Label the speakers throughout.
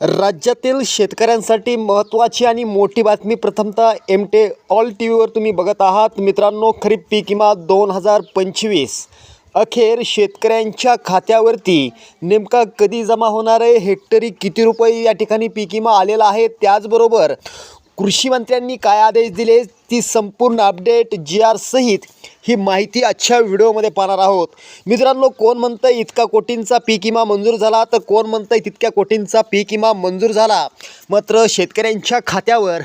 Speaker 1: राज्यातील शेतकऱ्यांसाठी महत्त्वाची आणि मोठी बातमी प्रथमतः एम टे ऑल टी व्हीवर तुम्ही बघत आहात. मित्रांनो खरीप पीक विमा दोन हजार पंचवीस. अखेर शेतकऱ्यांच्या खात्यावरती नेमका कधी जमा होणार आहे? हेक्टरी किती रुपये या ठिकाणी पीक विमा आलेला आहे? त्याचबरोबर कृषी मंत्र्यांनी काय आदेश दिले ती संपूर्ण अपडेट जी आर सहित ही माहिती आजच्या व्हिडिओमध्ये पाहणार आहोत. मित्रांनो कोण म्हणतं इतका कोटींचा पीक विमा मंजूर झाला? तर कोण म्हणतं तितक्या कोटींचा पीक विमा मंजूर झाला? मात्र शेतकऱ्यांच्या खात्यावर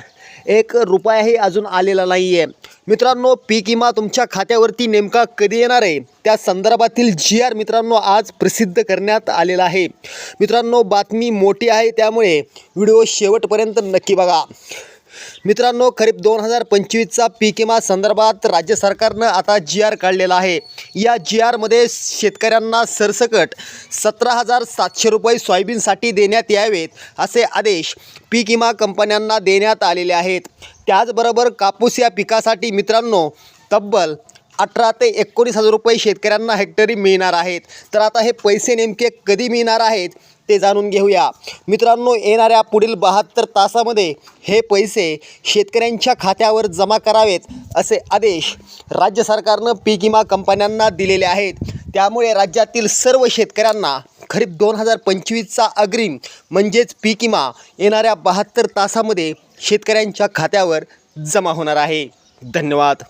Speaker 1: एक रुपयाही अजून आलेला नाही आहे मित्रांनो पीक विमा तुमच्या खात्यावरती नेमका कधी येणार आहे? त्या संदर्भातील जी आर मित्रांनो आज प्रसिद्ध करण्यात आलेला आहे. मित्रांनो बातमी मोठी आहे त्यामुळे व्हिडिओ शेवटपर्यंत नक्की बघा. मित्रांनो खरीप दोन हजार पंचवीसचा पीक विमा संदर्भात राज्य सरकारनं आता जी आर काढलेला आहे. या जी आरमध्ये शेतकऱ्यांना सरसकट सतरा हजार सातशे रुपये सोयाबीनसाठी देण्यात यावेत असे आदेश पीक विमा कंपन्यांना देण्यात आलेले आहेत. त्याचबरोबर कापूस या पिकासाठी मित्रांनो तब्बल अठरा ते एकोणीस हजार रुपये शेतकऱ्यांना हेक्टरी मिळणार आहेत. तर आता हे पैसे नेमके कधी मिळणार आहेत ते जाणून घेऊया. मित्रांनो येणाऱ्या पुढील बहात्तर तासामध्ये हे पैसे शेतकऱ्यांच्या खात्यावर जमा करावेत असे आदेश राज्य सरकारनं पीक विमा कंपन्यांना दिलेले आहेत. त्यामुळे राज्यातील सर्व शेतकऱ्यांना खरीप दोन हजार पंचवीसचा अग्रिम म्हणजेच पीक विमा येणाऱ्या बहात्तर तासामध्ये शेतकऱ्यांच्या खात्यावर जमा होणार आहे. धन्यवाद.